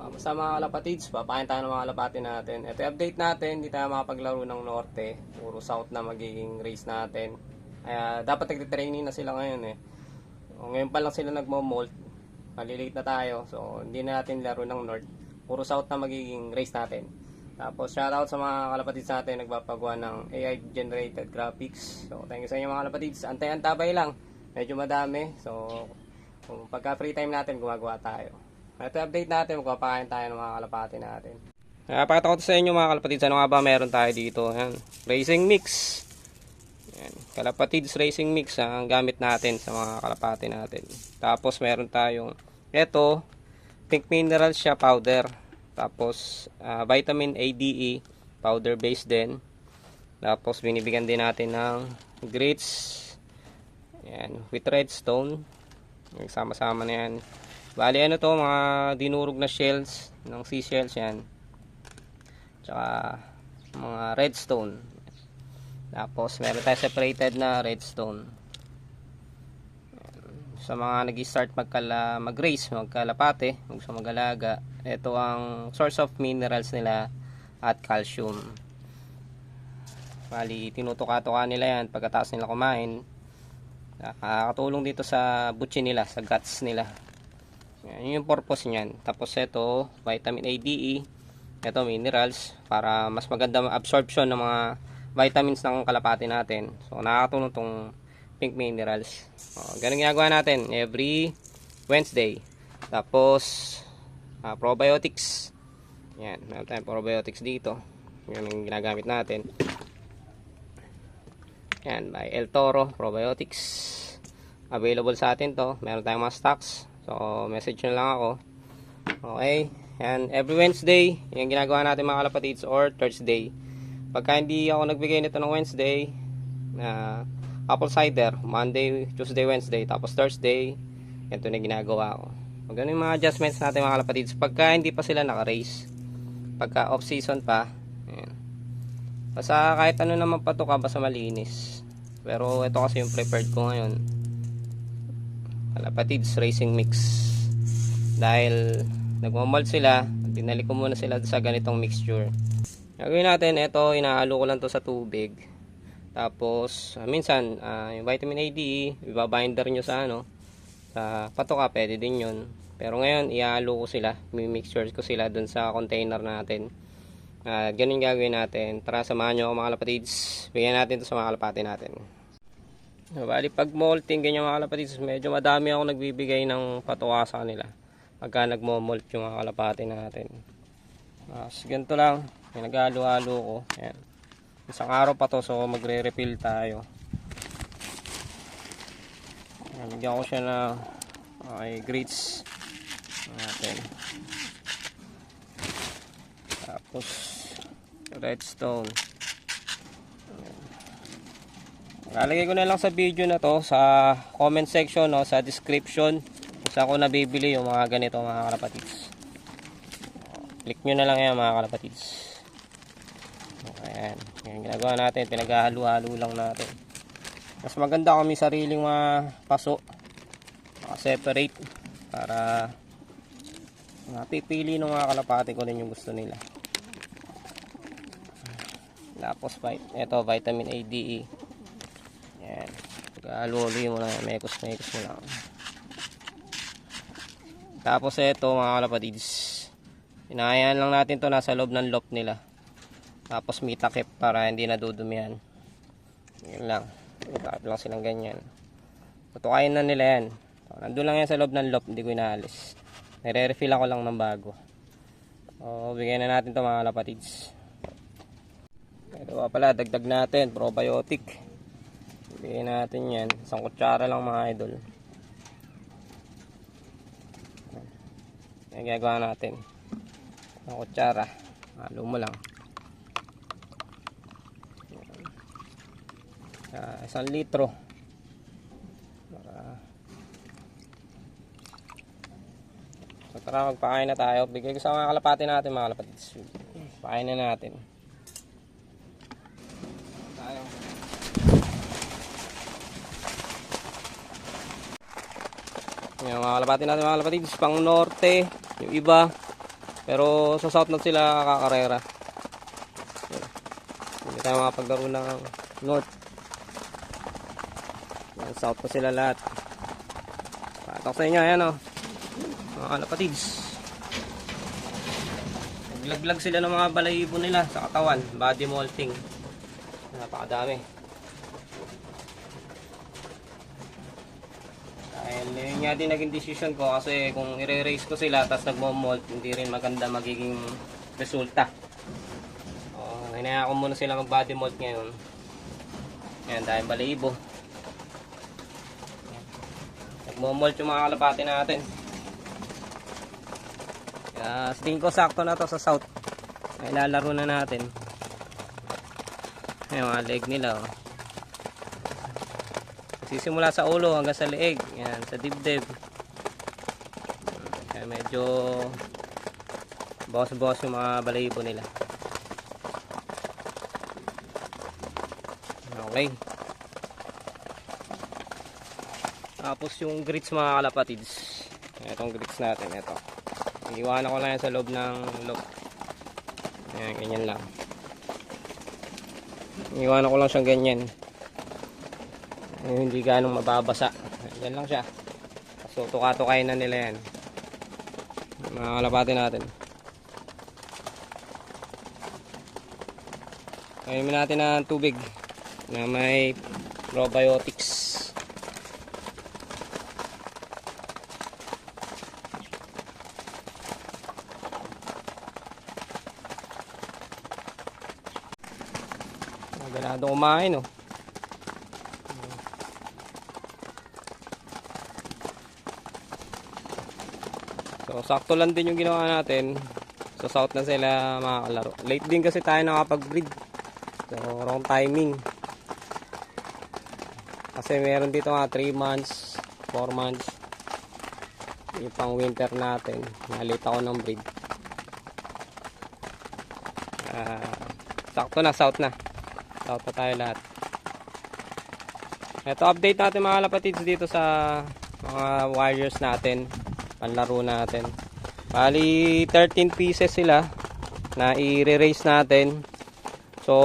Uh, basta mga kalapatids, papain tayo ng mga kalapati natin. Ito update natin, hindi tayo makapaglaro ng norte. Puro south na magiging race natin. Kaya dapat nagtitraining na sila ngayon eh. O, ngayon pa lang sila nagmo-molt. Malilate na tayo. So, hindi na natin laro ng north. Puro south na magiging race natin. Tapos, shoutout sa mga kalapatids natin nagpapagawa ng AI-generated graphics. So, thank you sa inyo mga kalapatids. Antay-antabay lang. Medyo madami. So, kung pagka free time natin, gumagawa tayo. Ito update natin, magpapakain tayo ng mga kalapati natin. Uh, pakita ko sa inyo mga kalapatids, ano nga ba meron tayo dito. Yan. Racing mix. Yan. Kalapatids racing mix ah, ang gamit natin sa mga kalapati natin. Tapos meron tayong ito, pink mineral siya powder. Tapos ah, vitamin A, D, E, powder base din. Tapos binibigyan din natin ng grits. Yan, with redstone. Sama-sama na yan. Bali ano to, mga dinurog na shells ng seashells yan. Tsaka mga redstone. Tapos meron tayo separated na redstone. Sa mga nag-start magkala, mag-race, magkalapate, gusto magalaga, ito ang source of minerals nila at calcium. Bali, tinutuka-tuka nila yan pagkatapos nila kumain. Nakakatulong dito sa butchi nila, sa guts nila. Yan, yun yung purpose niyan. Tapos ito, vitamin A, D, E. Ito, minerals. Para mas maganda absorption ng mga vitamins ng kalapati natin. So, nakakatulong tong pink minerals. O, ganun ginagawa natin every Wednesday. Tapos, ah, probiotics. Yan, meron tayong probiotics dito. Yan ang ginagamit natin. Yan, by El Toro Probiotics. Available sa atin to. Meron tayong mga stocks. So, message nyo lang ako. Okay. And every Wednesday, yung ginagawa natin mga kalapatids or Thursday. Pagka hindi ako nagbigay nito ng Wednesday, na apple cider, Monday, Tuesday, Wednesday, tapos Thursday, ito na ginagawa ko. So, ganun yung mga adjustments natin mga kalapatids. Pagka hindi pa sila naka-race, pagka off-season pa, ayan. Basta kahit ano naman patuka, basta malinis. Pero ito kasi yung prepared ko ngayon. Kalapatids Racing Mix. Dahil nagmamalt sila, dinali ko muna sila sa ganitong mixture. Gagawin natin, ito, inahalo ko lang to sa tubig. Tapos, ah, minsan, ah, yung vitamin A, D, E, ibabinder nyo sa ano, sa patuka, pwede din yun. Pero ngayon, ihalo ko sila, mixture ko sila dun sa container natin. At ganun gagawin natin. Tara, samahan nyo ako mga kalapatids. Bigyan natin to sa mga kalapati natin. Bali, pag molting ganyan mga kalapatids, medyo madami ako nagbibigay ng patuwa sa kanila. Pagka nagmo-molt yung mga kalapati natin. Mas ganito lang. Yung naghalo-halo ko. Ayan. Isang araw pa to, so magre-refill tayo. Ayan, Bigyan ko siya na okay, grits natin. Tapos redstone. Ayan. Lalagay ko na lang sa video na to sa comment section no, sa description kung saan ko nabibili yung mga ganito mga kalapatids. Click nyo na lang yan mga kalapatids. Ayan. Yan ginagawa natin. Pinaghahalo-halo lang natin. Mas maganda kung may sariling mga paso. separate para napipili ng mga kalapati ko rin yung gusto nila. Tapos, ito, vitamin A, D, E. Yan. Pagkaluloy mo lang. Mekos-mekos mo lang. Tapos, ito, mga kalapatids. Inahayan lang natin to nasa loob ng loft nila. Tapos, may takip para hindi nadudumihan. Yan lang. Takip lang silang ganyan. Tutukayin na nila yan. Nandun lang yan sa loob ng loft. Hindi ko inaalis. Nire-refill ako lang ng bago. O, bigyan na natin to mga kalapatids. Ito pa pala, dagdag natin, probiotic. Bigyan natin yan. Isang kutsara lang mga idol. Yan ginagawa natin. Isang kutsara. Halo mo lang. Ah, isang litro. Para So tara magpakain na tayo. Bigay ko sa mga kalapati natin mga kalapati. Pakain na natin. Yan mga kalapati natin mga kalapati. Pang norte. Yung iba. Pero sa south na sila kakarera. Hindi tayo makapaglaro ng north. Yan, south na sila lahat. Patok sa inyo, ayan o. Mga kalapatids. Naglaglag sila ng mga balayibo nila sa katawan. Body molting. Napakadami. Dahil yun nga din naging decision ko kasi kung i-raise ko sila tapos nagmo-molt, hindi rin maganda magiging resulta. Oh, hinaya ko muna sila mag-body molt ngayon. Ayan, dahil balayibo. Nagmo-molt yung mga kalapati natin. Sa tingin ko sakto na to sa south. Ay lalaro na natin. Ayan mga leg nila oh. Sisimula sa ulo hanggang sa leeg. Yan, sa dibdib. Kaya medyo boss-boss yung mga balayibo nila. Okay. Tapos yung grits mga kalapatids. Itong grits natin, ito. Iiwanan ko lang yan sa loob ng loob. Ayan, ganyan lang. Iiwanan ko lang siyang ganyan. Yung hindi ganong mababasa. Yan lang siya. So, tuka-tukain na nila yan. Mga kalapati natin. Kaimin natin ng tubig na may probiotics. Ganado kumain, oh. So, sakto lang din yung ginawa natin. So, south na sila makakalaro. Late din kasi tayo nakapag-breed. So, wrong timing. Kasi meron dito nga 3 months, 4 months. Yung pang winter natin. Nalate ako ng breed. Ah, sakto na, south na. South na tayo lahat. Ito, update natin mga lapatids dito sa mga warriors natin panlaro natin. Bali 13 pieces sila na i-raise natin. So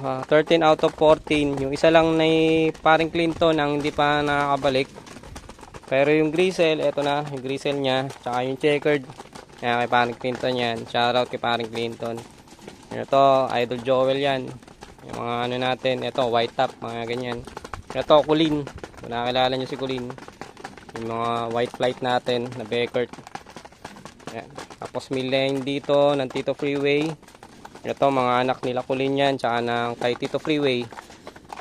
ah, 13 out of 14. Yung isa lang na paring Clinton ang hindi pa nakakabalik. Pero yung Grisel, eto na, yung Grisel niya, tsaka yung checkered. Kaya kay paring Clinton yan. Shoutout kay paring Clinton. Ito, Idol Joel yan. Yung mga ano natin, ito, white top, mga ganyan. Ito, Kulin. Kung nakakilala nyo si Kulin yung mga white flight natin na Beckert. Yan. tapos may lane dito ng Tito Freeway. Ito mga anak nila kulin yan tsaka ng kay Tito Freeway.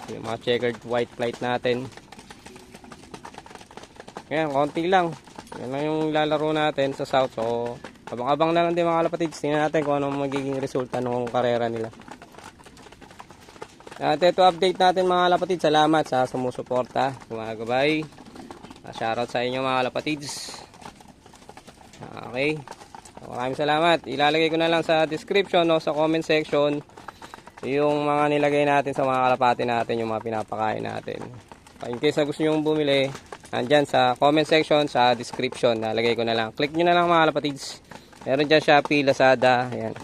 Yung mga checkered white flight natin. Yan konti lang. Yan lang yung lalaro natin sa south. So abang-abang na lang din mga kalapatids tingnan natin kung anong magiging resulta ng karera nila. At ito update natin mga kalapatids salamat sa sumusuporta. Mga gabay Ah, Shoutout sa inyo mga kalapatids. Okay. Maraming salamat. Ilalagay ko na lang sa description o sa comment section yung mga nilagay natin sa mga kalapati natin, yung mga pinapakain natin. In case na gusto nyo bumili, nandyan sa comment section, sa description, nalagay ko na lang. Click nyo na lang mga kalapatids. Meron dyan Shopee, Lazada, ayan.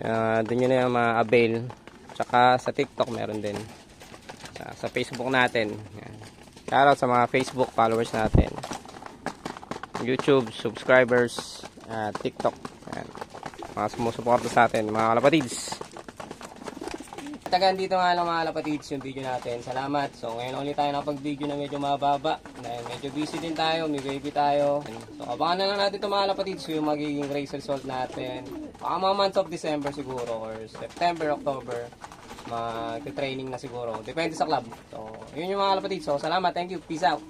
Uh, doon nyo na yung ma-avail. Tsaka sa TikTok meron din. Sa, sa Facebook natin. Ayan. Shoutout sa mga Facebook followers natin. YouTube subscribers, at TikTok. Ayan. Mga sumusuporta sa atin, mga kalapatids. Tagan dito nga lang mga kalapatids yung video natin. Salamat. So ngayon ulit tayo nakapag-video na medyo mababa. Dahil medyo busy din tayo, may baby tayo. So abangan na lang natin ito mga kalapatids yung magiging race result natin. Baka mga months of December siguro or September, October mag-training na siguro. Depende sa club. So, yun yung mga kalapatid. So, salamat. Thank you. Peace out.